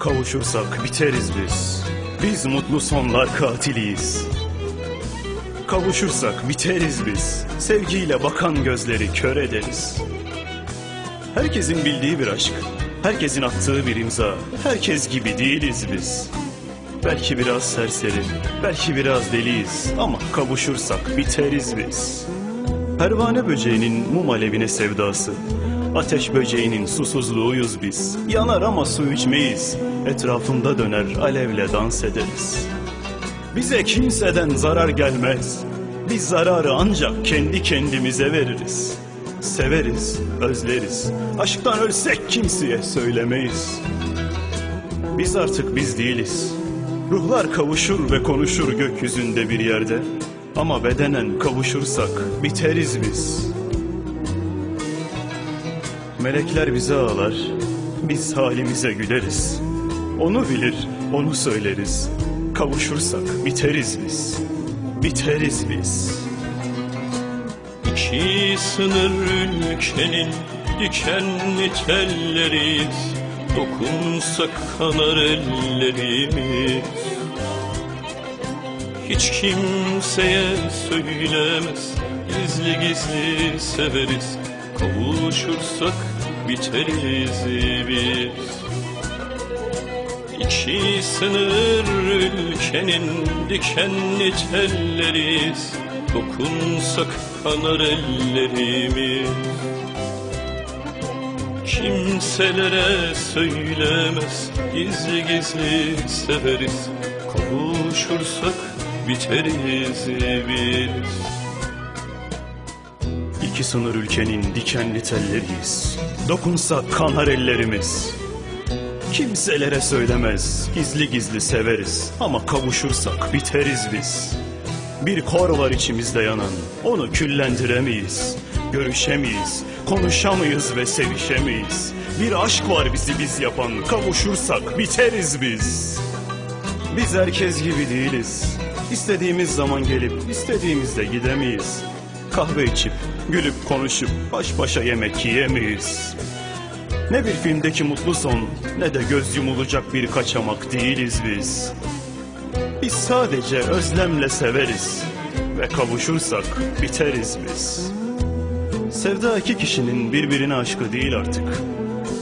Kavuşursak biteriz biz. Biz mutlu sonlar katiliyiz. Kavuşursak biteriz biz. Sevgiyle bakan gözleri kör ederiz. Herkesin bildiği bir aşk. Herkesin attığı bir imza. Herkes gibi değiliz biz. Belki biraz serseri, belki biraz deliyiz ama kavuşursak biteriz biz. Pervane böceğinin mum alevine sevdası, ateş böceğinin susuzluğuyuz biz. Yanar ama su içmeyiz, etrafında döner alevle dans ederiz. Bize kimseden zarar gelmez, biz zararı ancak kendi kendimize veririz. Severiz, özleriz, aşktan ölsek kimseye söylemeyiz. Biz artık biz değiliz. Ruhlar kavuşur ve konuşur gökyüzünde bir yerde. Ama bedenen kavuşursak biteriz biz. Melekler bize ağlar, biz halimize güleriz. Onu bilir, onu söyleriz. Kavuşursak biteriz biz. Biteriz biz. İki sınır ülkenin dikenli telleriyiz Dokunsak kanar ellerimiz Hiç kimseye söylemez Gizli gizli severiz Kavuşursak biteriz biz İki sınır ülkenin dikenli telleriyiz Dokunsak kanar ellerimiz Kimselere söylemez Gizli gizli severiz Kavuşursak biteriz biz İki sınır ülkenin dikenli telleriyiz. Dokunsak kanar ellerimiz. Kimselere söylemez, gizli gizli severiz. Ama kavuşursak biteriz biz. Bir kor var içimizde yanan, onu küllendiremeyiz. Görüşemeyiz, konuşamayız ve sevişemeyiz. Bir aşk var bizi biz yapan, kavuşursak biteriz biz. Biz herkes gibi değiliz. İstediğimiz zaman gelip istediğimizde gidemeyiz. Kahve içip, gülüp konuşup baş başa yemek yiyemeyiz. Ne bir filmdeki mutlu son ne de göz yumulacak bir kaçamak değiliz biz. Biz sadece özlemle severiz ve kavuşursak biteriz biz. Sevda iki kişinin birbirine aşkı değil artık.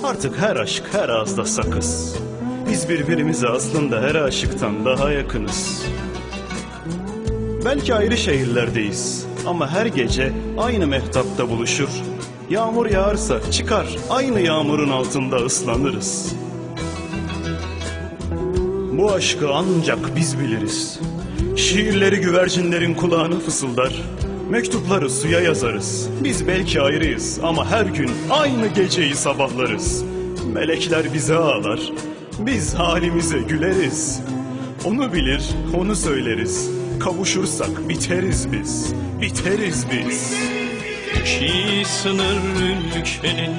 Artık her aşk her ağızda sakız. Biz birbirimize aslında her aşıktan daha yakınız. Belki ayrı şehirlerdeyiz ama her gece aynı mehtapta buluşur. Yağmur yağarsa çıkar aynı yağmurun altında ıslanırız. Bu aşkı ancak biz biliriz. Şiirleri güvercinlerin kulağına fısıldar. Mektupları suya yazarız. Biz belki ayrıyız ama her gün aynı geceyi sabahlarız. Melekler bize ağlar. Biz halimize güleriz. Onu bilir, onu söyleriz. Kavuşursak biteriz biz. Biteriz biz. İki sınır ülkenin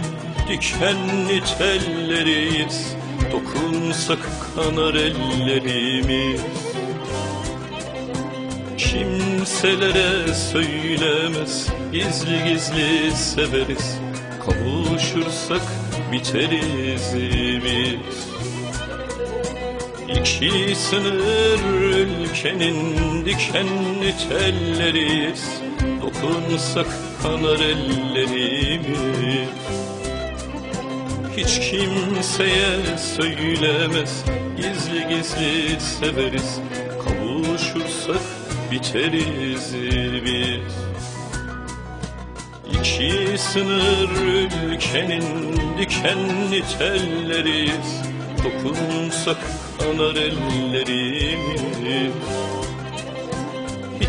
dikenli telleriyiz. Dokunsak kanar ellerimiz. Kimselere söylemez Gizli gizli severiz. Kavuşursak biteriz biz İki sınır ülkenin dikenli telleriyiz Dokunsak kanar ellerimiz Hiç kimseye söylemez Gizli gizli severiz. Kavuşursak biteriz biz. İki sınır ülkenin dikenli telleriyiz Dokunsak kanar ellerimiz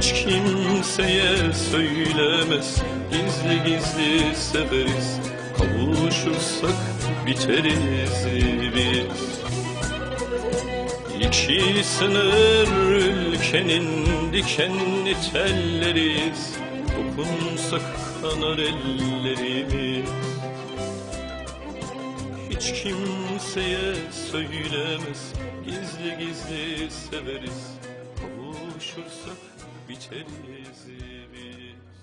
Hiç kimseye söylemez. Gizli gizli severiz. Kavuşursak biteriz biz İki sınır ülkenin dikenli telleriyiz Dokunsak kanar ellerimiz. Hiç kimseye söylemez. Gizli gizli severiz konuşursak biçeriz biz.